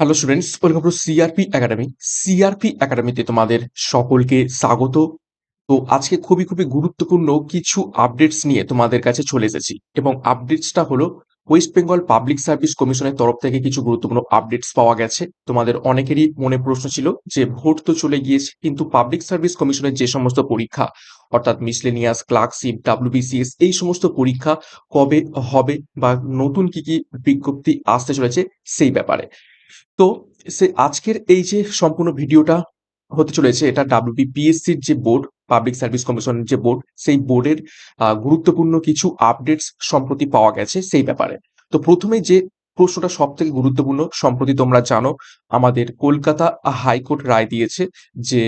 Hello students welcome to CRP academy CRP একাডেমিতে তোমাদের সকলকে স্বাগত। তো আজকে খুবই খুবই গুরুত্বপূর্ণ কিছু আপডেটস নিয়ে তোমাদের কাছে চলে এসেছি। এবং আপডেটসটা হলো ওয়েস্ট বেঙ্গল পাবলিক সার্ভিস কমিশনের তরফ থেকে কিছু গুরুত্বপূর্ণ আপডেটস পাওয়া গেছে। তোমাদের অনেকেরই মনে প্রশ্ন ছিল যে, ভোট তো চলে গিয়েছে, কিন্তু পাবলিক সার্ভিস কমিশনের যে সমস্ত পরীক্ষা, অর্থাৎ মিসলেনিয়াস ক্লার্কশিপ ডাব্লিউবিসিএস এই সমস্ত পরীক্ষা কবে হবে বা নতুন কি কি বিজ্ঞপ্তি আসতে চলেছে, সেই ব্যাপারে। তো সে আজকের এই যে সম্পূর্ণ ভিডিওটা হতে চলেছে, এটা ডাব্লিউবিপিএসসির যে বোর্ড পাবলিক সার্ভিস কমিশনের যে বোর্ড, সেই বোর্ডের গুরুত্বপূর্ণ কিছু আপডেটস সম্প্রতি পাওয়া গেছে সেই ব্যাপারে। তো প্রথমে যে প্রশ্নটা সব থেকে গুরুত্বপূর্ণ সম্প্রতি তোমরা জানো, আমাদের কলকাতা হাইকোর্ট রায় দিয়েছে যে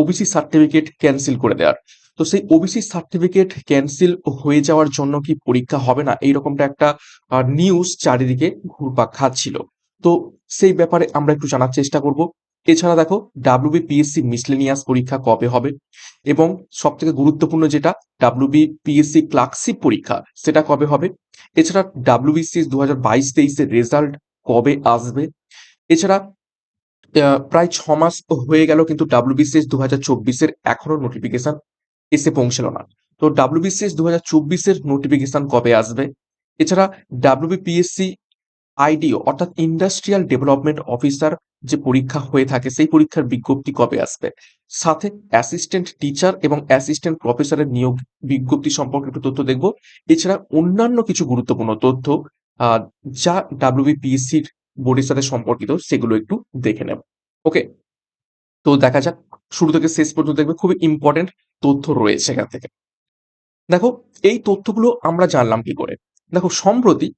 ওবিসি সার্টিফিকেট ক্যান্সেল করে দেওয়ার। তো সেই ওবিসি সার্টিফিকেট ক্যান্সেল হয়ে যাওয়ার জন্য কি পরীক্ষা হবে না? এইরকমটা একটা নিউজ চারিদিকে ঘুরপাক খাচ্ছিল। তো সেই ব্যাপারে আমরা একটু জানার চেষ্টা করব। এছাড়া দেখো ডাব্লিউবিপিএসসি মিসলেনিয়াস পরীক্ষা কবে হবে? এবং সব থেকে গুরুত্বপূর্ণ যেটা ডাব্লিউবিপিএসসি ক্লার্কশিপ পরীক্ষা, সেটা কবে হবে? এছাড়া ডাব্লিউবিসিএস দু হাজার বাইশ তেইশের রেজাল্ট কবে আসবে? এছাড়া প্রায় ছ মাস হয়ে গেল কিন্তু ডাব্লিউবিসিএস দু হাজার চব্বিশের এখনও নোটিফিকেশন এসে পৌঁছলো না। তো ডাব্লিউবিসিএস দু হাজার চব্বিশের নোটিফিকেশন কবে আসবে? এছাড়া ডাব্লিউবিপিএসসি আইডিও অর্থাৎ ইন্ডাস্ট্রিয়াল ডেভেলপমেন্ট অফিসার যে পরীক্ষা হয়ে থাকে, সেই পরীক্ষার বিজ্ঞপ্তি কবে আসবে? সাথে অ্যাসিস্ট্যান্ট টিচার এবং অ্যাসিস্ট্যান্ট প্রফেসরের নিয়োগ বিজ্ঞপ্তি সম্পর্কে একটু তথ্য দেখব। এছাড়া অন্যান্য কিছু গুরুত্বপূর্ণ তথ্য যা ডাব্লিউবিপিএসসির বোর্ডের সাথে সম্পর্কিত, সেগুলো একটু দেখে নেব। ওকে, তো দেখা যাক, শুরু থেকে শেষ পর্যন্ত দেখবে খুবই ইম্পর্টেন্ট তথ্য রয়েছে এখান থেকে। দেখো, এই তথ্যগুলো আমরা জানলাম কি করে? দেখো, সম্প্রতি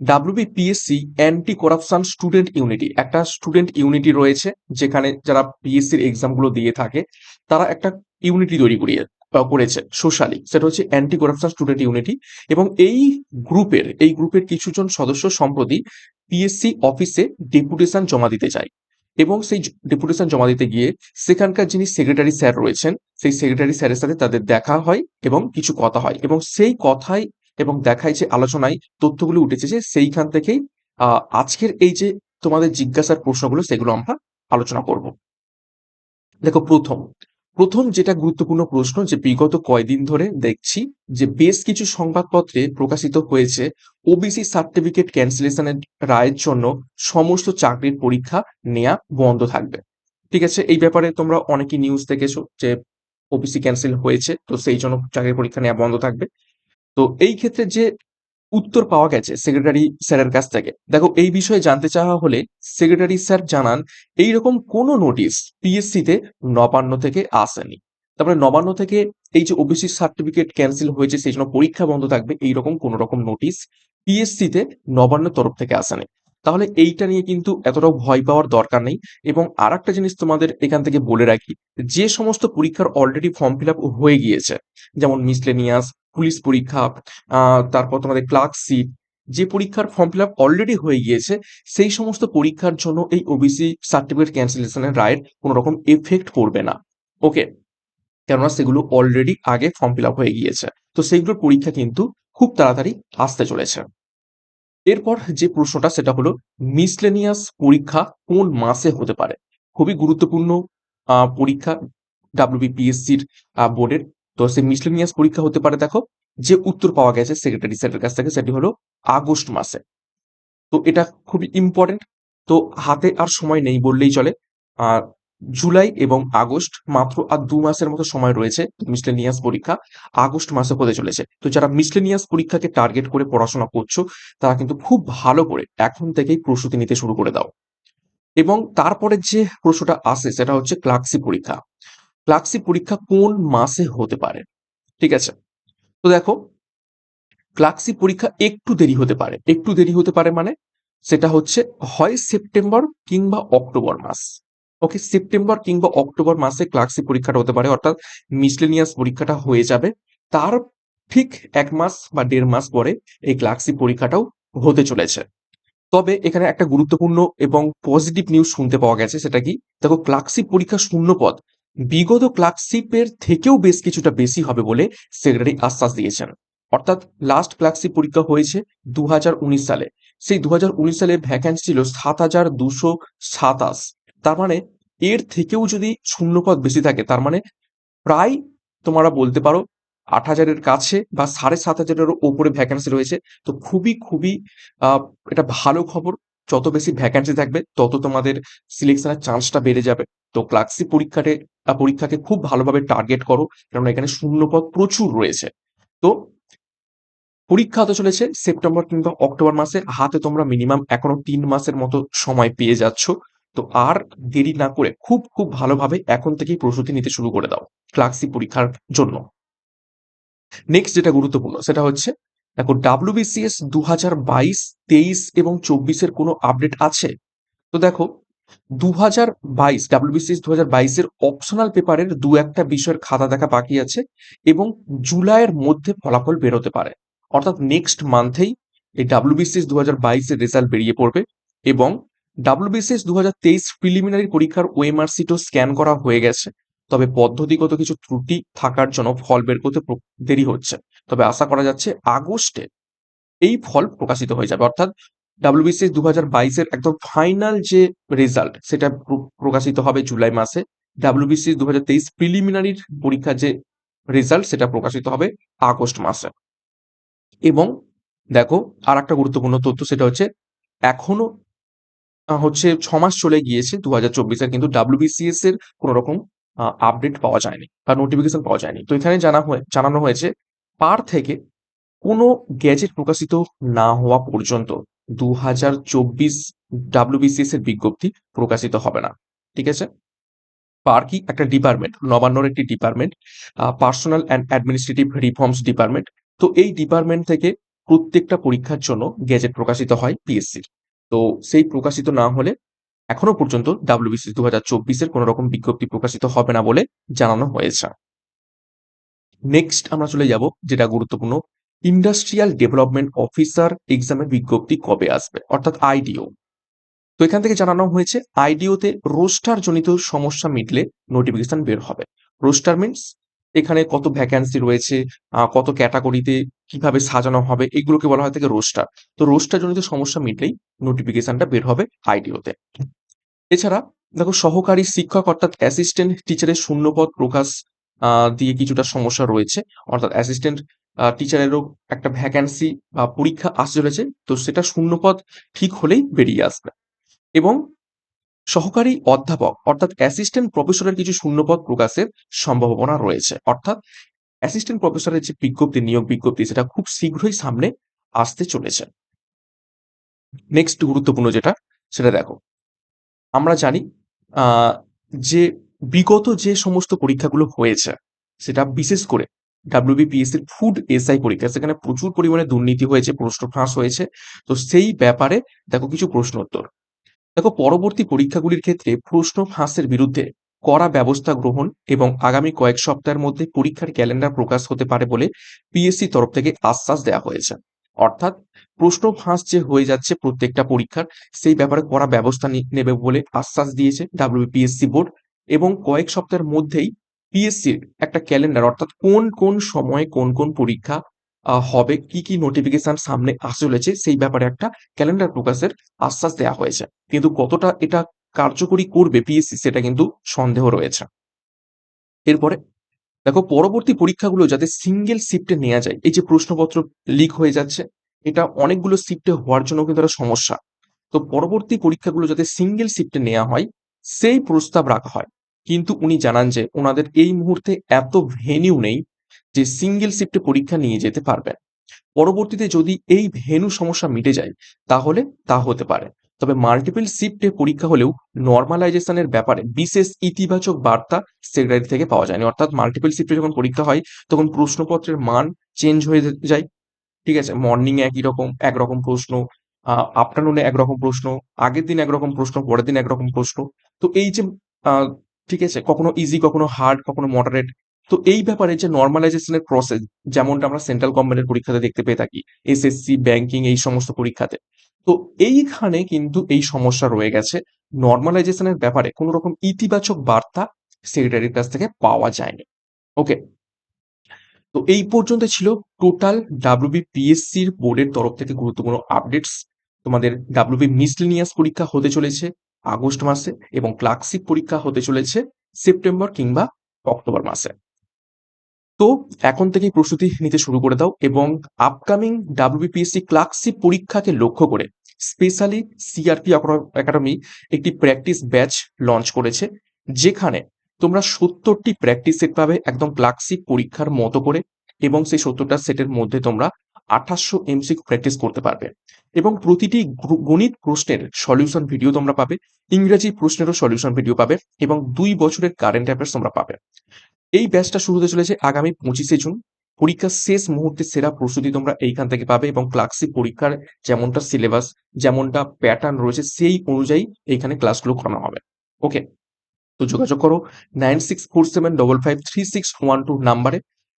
WBPSC anti corruption student unity একটা স্টুডেন্ট ইউনিটি রয়েছে যেখানে যারা পিএসসির এক্সামগুলো দিয়ে থাকে, তারা একটা ইউনিটি তৈরি করিয়ে করেছে সোশ্যালি সেটা হচ্ছে অ্যান্টি করাপশন স্টুডেন্ট ইউনিটি এবং এই গ্রুপের এই গ্রুপের কিছুজন সদস্য সম্প্রতি পিএসসি অফিসে ডেপুটেশন জমা দিতে যায় এবং সেই ডেপুটেশন জমা দিতে গিয়ে সেখানকার যিনি সেক্রেটারি স্যার রয়েছেন, সেই সেক্রেটারি স্যারের সাথে তাদের দেখা হয় এবং কিছু কথা হয় এবং সেই কথাই এবং দেখায় যে আলোচনায় তথ্যগুলো উঠেছে যে সেইখান থেকেই আজকের এই যে তোমাদের জিজ্ঞাসার প্রশ্নগুলো সেগুলো আমরা আলোচনা করব। দেখো প্রথম প্রথম যেটা গুরুত্বপূর্ণ প্রশ্ন যে বিগত কয়দিন ধরে দেখছি যে বেশ কিছু সংবাদপত্রে প্রকাশিত হয়েছে ওবিসি সার্টিফিকেট ক্যান্সেলেশনের রায়ের জন্য সমস্ত চাকরির পরীক্ষা নেওয়া বন্ধ থাকবে। ঠিক আছে, এই ব্যাপারে তোমরা অনেকই নিউজ দেখেছ যে ওবিসি ক্যান্সেল হয়েছে, তো সেই জন্য চাকরির পরীক্ষা নেওয়া বন্ধ থাকবে। তো এই ক্ষেত্রে যে উত্তর পাওয়া গেছে সেক্রেটারি স্যারের কাছ থেকে, দেখো এই বিষয়ে জানতে চাওয়া হলে সেক্রেটারি স্যার জানান, এইরকম কোনো নোটিশ পিএসসি তে নবান্ন থেকে আসেনি। তারপরে নবান্ন থেকে এই যে ওবিসি সার্টিফিকেট ক্যান্সেল হয়েছে, সেই জন্য পরীক্ষা বন্ধ থাকবে, এইরকম কোনো রকম নোটিশ পিএসসি তে নবান্নের তরফ থেকে আসেনি। তাহলে এইটা নিয়ে কিন্তু এতটাও ভয় পাওয়ার দরকার নেই। এবং আর একটা জিনিস তোমাদের এখান থেকে বলে রাখি, যে সমস্ত পরীক্ষার অলরেডি ফর্ম ফিল আপ হয়ে গিয়েছে, যেমন মিসলেনিয়াস পুলিশ পরীক্ষা তারপর তোমাদের ক্লার্কশিপ যে পরীক্ষার ফর্ম ফিল আপ অলরেডি হয়ে গিয়েছে, সেই সমস্ত পরীক্ষার জন্য এই ওবিসি সার্টিফিকেট ক্যান্সেলেশনের রায়ের কোনো রকম এফেক্ট পড়বে না। ওকে কেননা সেগুলো অলরেডি আগে ফর্ম ফিল আপ হয়ে গিয়েছে। তো সেইগুলোর পরীক্ষা কিন্তু খুব তাড়াতাড়ি আসতে চলেছে। এরপর যে প্রশ্নটা, সেটা হলো মিসলেনিয়াস পরীক্ষা কোন মাসে হতে পারে? খুবই গুরুত্বপূর্ণ পরীক্ষা ডাব্লিউবিপিএসসির বোর্ডের তো সেই মিসলেনিয়াস পরীক্ষা হতে পারে, দেখো, যে উত্তর পাওয়া গেছে সেক্রেটারি স্যারের কাছ থেকে, সেটি হলো আগস্ট মাসে। তো এটা খুবই ইম্পর্টেন্ট তো হাতে আর সময় নেই বললেই চলে। আর জুলাই এবং আগস্ট মাত্র আর দু মাসের মতো সময় রয়েছে মিসলেনিয়াস পরীক্ষা, আগস্ট মাসে হতে চলেছে। তো যারা মিসলেনিয়াস পরীক্ষাকে টার্গেট করে পড়াশোনা করছ, তারা কিন্তু খুব ভালো করে এখন থেকেই প্রস্তুতি নিতে শুরু করে দাও। এবং তারপরে যে প্রশ্নটা আসে, সেটা হচ্ছে ক্লার্কশিপ পরীক্ষা। ক্লার্কশিপ পরীক্ষা কোন মাসে হতে পারে? ঠিক আছে? তো দেখো ক্লার্কশিপ পরীক্ষা একটু দেরি হতে পারে। একটু দেরি হতে পারে মানে সেটা হচ্ছে হয় সেপ্টেম্বর কিংবা অক্টোবর মাস। ওকে, সেপ্টেম্বর কিংবা অক্টোবর মাসে ক্লার্কশিপ পরীক্ষাটা হতে পারে, অর্থাৎ মিসলেনিয়াস পরীক্ষাটা হয়ে যাবে। তার ঠিক এক মাস বা দেড় মাস পরে এই ক্লার্কশিপ পরীক্ষাটাও হতে চলেছে। তবে এখানে একটা গুরুত্বপূর্ণ এবং পজিটিভ নিউজ শুনতে পাওয়া গেছে, সেটা কি? দেখো ক্লার্কশিপ পরীক্ষা শূন্য পদ বিগত ক্লার্কশিপের থেকেও বেশ কিছুটা বেশি হবে বলে সেক্রেটারি আশ্বাস দিয়েছেন। অর্থাৎ লাস্ট ক্লার্কশিপ পরীক্ষা হয়েছে দু হাজার উনিশ সালে। সেই দু হাজার উনিশ সালে ভ্যাকান্সি ছিল সাত হাজার দুশো সাতাশ। তার মানে এর থেকেও যদি শূন্যপদ বেশি থাকে, তার মানে প্রায় তোমরা বলতে পারো আট হাজারের কাছে বা সাড়ে সাত হাজারেরও ওপরে ভ্যাকান্সি রয়েছে। তো খুবই খুবই এটা ভালো খবর। যত বেশি ভ্যাকান্সি থাকবে, তত তোমাদের সিলেকশনের চান্সটা বেড়ে যাবে। তো ক্লার্কশিপ পরীক্ষাতে পরীক্ষাকে খুব ভালোভাবে টার্গেট করো কারণ এখানে শূন্যপদ প্রচুর রয়েছে। তো পরীক্ষা হতে চলেছে সেপ্টেম্বর কিংবা অক্টোবর মাসে, হাতে তোমরা মিনিমাম এখনও তিন মাসের মতো সময় পেয়ে যাচ্ছ। তো আর দেরি না করে খুব খুব ভালোভাবে এখন থেকেই প্রস্তুতি নিতে শুরু করে দাও ক্লার্কশিপ পরীক্ষার জন্য। নেক্সট যেটা গুরুত্বপূর্ণ, সেটা হচ্ছে দেখো ডাব্লিউবিসিএস দু হাজার বাইশ, তেইশ এবং চব্বিশের কোনো আপডেট আছে? তো দেখো দু হাজার বাইশ ডাব্লিউবিসিএস দু হাজার বাইশের অপশনাল পেপারের দু একটা বিষয়ের খাতা দেখা বাকি আছে এবং জুলাইয়ের মধ্যে ফলাফল বেরোতে পারে। অর্থাৎ নেক্সট মান্থেই এই ডাব্লিউবিসিএস দু হাজার বাইশের রেজাল্ট বেরিয়ে পড়বে এবং ডাব্লিউবিসিএস দু হাজার তেইশ প্রিলিমিনারি পরীক্ষার ওএমআর সিটও স্ক্যান করা হয়ে গেছে। তবে পদ্ধতিগত কিছু ত্রুটি থাকার জন্য ফল বের করতে দেরি হচ্ছে। তবে আশা করা যাচ্ছে আগস্টে এই ফল প্রকাশিত হয়ে যাবে। অর্থাৎ ডাব্লিউবিসিএস দু হাজার বাইশের একদম ফাইনাল যে রেজাল্ট সেটা প্র- প্রকাশিত হবে জুলাই মাসে। ডাব্লিউবিসিএস দু হাজার তেইশ প্রিলিমিনারির পরীক্ষার যে রেজাল্ট সেটা প্রকাশিত হবে আগস্ট মাসে। এবং দেখো আর একটা গুরুত্বপূর্ণ তথ্য, সেটা হচ্ছে এখনও হচ্ছে ছ মাস চলে গিয়েছে দু হাজার চব্বিশের, কিন্তু ডাব্লিউবিসিএস এর কোনো রকম আপডেট পাওয়া যায়নি বা নোটিফিকেশন পাওয়া যায়নি। তো এখানে জানা হয়ে, জানানো হয়েছে পার থেকে কোনো গ্যাজেট প্রকাশিত না হওয়া পর্যন্ত দু হাজার চব্বিশ ডাব্লিউবিসিএস এর বিজ্ঞপ্তি প্রকাশিত হবে না। ঠিক আছে? পার কি? একটা ডিপার্টমেন্ট, নবান্নর একটি department personnel and administrative reforms department. তো এই ডিপার্টমেন্ট থেকে প্রত্যেকটা পরীক্ষার জন্য গেজেট প্রকাশিত হয় পিএসসির তো সেই প্রকাশিত না হলে এখনও পর্যন্ত ডাব্লিউবিসি দু হাজার চব্বিশের কোনো রকম বিজ্ঞপ্তি প্রকাশিত হবে না বলে জানানো হয়েছে। নেক্সট আমরা চলে যাব, যেটা গুরুত্বপূর্ণ ইন্ডাস্ট্রিয়াল ডেভেলপমেন্ট অফিসার এক্সামের বিজ্ঞপ্তি কবে আসবে? অর্থাৎ আইডিও তো এখান থেকে জানানো হয়েছে আইডিওতে রোস্টার জনিত সমস্যা মিটলে নোটিফিকেশন বের হবে। রোস্টার মিনস এখানে কত ভ্যাকান্সি রয়েছে কত ক্যাটাগরিতে কীভাবে সাজানো হবে, এগুলোকে বলা হয় থেকে রোস্টার তো রোস্টার জনিত সমস্যা মিটলেই নোটিফিকেশনটা বের হবে আইডিওতে এছাড়া দেখো, সহকারী শিক্ষক অর্থাৎ অ্যাসিস্ট্যান্ট টিচারের শূন্যপদ প্রকাশ দিয়ে কিছুটা সমস্যা রয়েছে। অর্থাৎ অ্যাসিস্ট্যান্ট টিচারেরও একটা ভ্যাকান্সি বা পরীক্ষা আসতে চলেছে। তো সেটা শূন্যপদ ঠিক হলেই বেরিয়ে আসবে। এবং সহকারী অধ্যাপক, অর্থাৎ অ্যাসিস্ট্যান্ট প্রফেসরের কিছু শূন্যপদ প্রকাশের সম্ভাবনা রয়েছে। অর্থাৎ অ্যাসিস্ট্যান্ট প্রফেসরের যে বিজ্ঞপ্তি, নিয়োগ বিজ্ঞপ্তি, সেটা খুব শীঘ্রই সামনে আসতে চলেছে। নেক্সট গুরুত্বপূর্ণ যেটা, সেটা দেখো। আমরা জানি যে বিগত যে সমস্ত পরীক্ষাগুলো হয়েছে, সেটা বিশেষ করে ডাব্লিউবিপিএসসির ফুড এসআই পরীক্ষা, সেখানে প্রচুর পরিমাণে দুর্নীতি হয়েছে, প্রশ্ন ফাঁস হয়েছে। তো সেই ব্যাপারে দেখো কিছু প্রশ্ন উত্তর দেখো পরবর্তী পরীক্ষাগুলির ক্ষেত্রে প্রশ্ন ফাঁসের বিরুদ্ধে কড়া ব্যবস্থা গ্রহণ এবং আগামী কয়েক সপ্তাহের মধ্যে পরীক্ষার ক্যালেন্ডার প্রকাশ হতে পারে বলে পিএসসি তরফ থেকে আশ্বাস দেওয়া হয়েছে। অর্থাৎ প্রশ্ন ফাঁস যে হয়ে যাচ্ছে প্রত্যেকটা পরীক্ষার, সেই ব্যাপারে কড়া ব্যবস্থা নেবে বলে আশ্বাস দিয়েছে ডাব্লিউপিএসসি বোর্ড। এবং কয়েক সপ্তাহের মধ্যেই পিএসসির একটা ক্যালেন্ডার অর্থাৎ কোন কোন সময়ে কোন কোন পরীক্ষা হবে, কি কি নোটিফিকেশন সামনে আসতে চলেছে, সেই ব্যাপারে একটা ক্যালেন্ডার প্রকাশের আশ্বাস দেওয়া হয়েছে। কিন্তু কতটা এটা কার্যকরী করবে পিএসসি সেটা কিন্তু সন্দেহ রয়েছে। এরপরে, দেখো, পরবর্তী পরীক্ষাগুলো যাতে সিঙ্গেল শিফটে নেওয়া যায়, এই যে প্রশ্নপত্র লিক হয়ে যাচ্ছে, এটা অনেকগুলো শিফটে হওয়ার জন্য কিন্তু একটা সমস্যা। তো পরবর্তী পরীক্ষাগুলো যাতে সিঙ্গেল শিফটে নেওয়া হয়, সেই প্রস্তাব রাখা হয়। কিন্তু উনি জানান যে ওনাদের এই মুহূর্তে এত ভেনিউ নেই যে সিঙ্গেল শিফটে পরীক্ষা নিয়ে যেতে পারবেন। পরবর্তীতে যদি এই ভেনু সমস্যা মিটে যায়, তাহলে তা হতে পারে। তবে মাল্টিপল শিফটে পরীক্ষা হলেও নর্মালাইজেশনের ব্যাপারে বিশেষ ইতিবাচক বার্তা সেক্রেটারি থেকে পাওয়া যায়নি। অর্থাৎ মাল্টিপল শিফটে যখন পরীক্ষা হয়, তখন প্রশ্নপত্রের মান চেঞ্জ হয়ে যায়। ঠিক আছে মর্নিং একই রকম, একরকম প্রশ্ন আফটারনুনে একরকম প্রশ্ন, আগের দিন একরকম প্রশ্ন, পরের দিন একরকম প্রশ্ন। তো এই যে ঠিক আছে? কখনো ইজি কখনো হার্ড কখনো মডারেট তো এই ব্যাপারে যে নর্মালাইজেশনের প্রসেস যেমনটা আমরা সেন্ট্রাল গভর্নমেন্টের পরীক্ষাতে দেখতে পেয়ে থাকি এসএসসি ব্যাংকিং এই সমস্ত পরীক্ষাতে। তো এইখানে কিন্তু এই সমস্যা রয়ে গেছে। নর্মালাইজেশনের ব্যাপারে কোনো রকম ইতিবাচক বার্তা সেক্রেটারির কাছ থেকে পাওয়া যায়নি। ওকে তো এই পর্যন্ত ছিল টোটাল ডাব্লিউবিপিএসসির বোর্ডের তরফ থেকে গুরুত্বপূর্ণ আপডেটস তোমাদের ডাব্লিউবি মিসলিনিয়াস পরীক্ষা হতে চলেছে। আগস্ট মাসে এবং ক্লার্কশিপ পরীক্ষা হতে চলেছে সেপ্টেম্বর কিংবা অক্টোবর মাসে। তো এখন থেকেই প্রস্তুতি নিতে শুরু করে দাও এবং আপকামিং ডাব্লিউবিপিএসসি ক্লার্কশিপ পরীক্ষাকে লক্ষ্য করে স্পেশালি সিআরপি একাডেমি একটি প্র্যাকটিস ব্যাচ লঞ্চ করেছে, যেখানে তোমরা সত্তরটি প্র্যাকটিস সেট পাবে একদম ক্লার্কশিপ পরীক্ষার মতো করে এবং সেই সত্তরটা সেটের মধ্যে তোমরা আঠাশশো এমসিকিউ প্র্যাকটিস করতে পারবে। এবং প্রতিটি গণিত প্রশ্নের সলিউশন ভিডিও তোমরা পাবে, ইংরেজি প্রশ্নেরও সলিউশন ভিডিও পাবে এবং দুই বছরের কারেন্ট অ্যাফেয়ার্স তোমরা পাবে। এই ব্যাচটা শুরু হতে চলেছে আগামী পঁচিশে জুন। পরীক্ষার শেষ মুহূর্তে সেরা প্রস্তুতি তোমরা এইখান থেকে পাবে এবং ক্লার্কশিপ পরীক্ষার যেমনটা সিলেবাস যেমনটা প্যাটার্ন রয়েছে সেই অনুযায়ী এইখানে ক্লাসগুলো করানো হবে। ওকে তো যোগাযোগ করো nine six four seven double five three six one two নাম্বারে।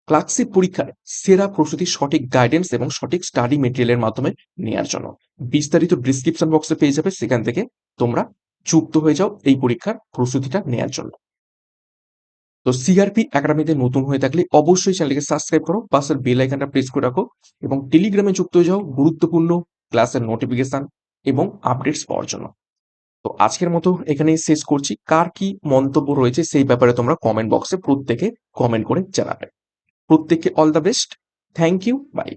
ক্লার্কশিপ পরীক্ষার সেরা প্রস্তুতি, সঠিক গাইডেন্স এবং সঠিক স্টাডি মেটেরিয়ালের মাধ্যমে নেওয়ার জন্য। বিস্তারিত ডিসক্রিপশন বক্সে পেয়ে যাবে, সেখান থেকে তোমরা যুক্ত হয়ে যাও এই পরীক্ষার প্রস্তুতিটা নেওয়ার জন্য। তো সিআরপি একাডেমিতে নতুন হয়ে থাকলে অবশ্যই চ্যানেলকে সাবস্ক্রাইব করো, পাশের বেল আইকনটা প্রেস করে রাখো এবং টেলিগ্রামে যুক্ত হয়ে যাও গুরুত্বপূর্ণ ক্লাসের নোটিফিকেশন এবং আপডেটস পাওয়ার জন্য। তো আজকের মতো এখানেই শেষ করছি। কার কি মন্তব্য রয়েছে সেই ব্যাপারে তোমরা কমেন্ট বক্সে প্রত্যেকে কমেন্ট করে জানাবে। প্রত্যেককে all the best thank you bye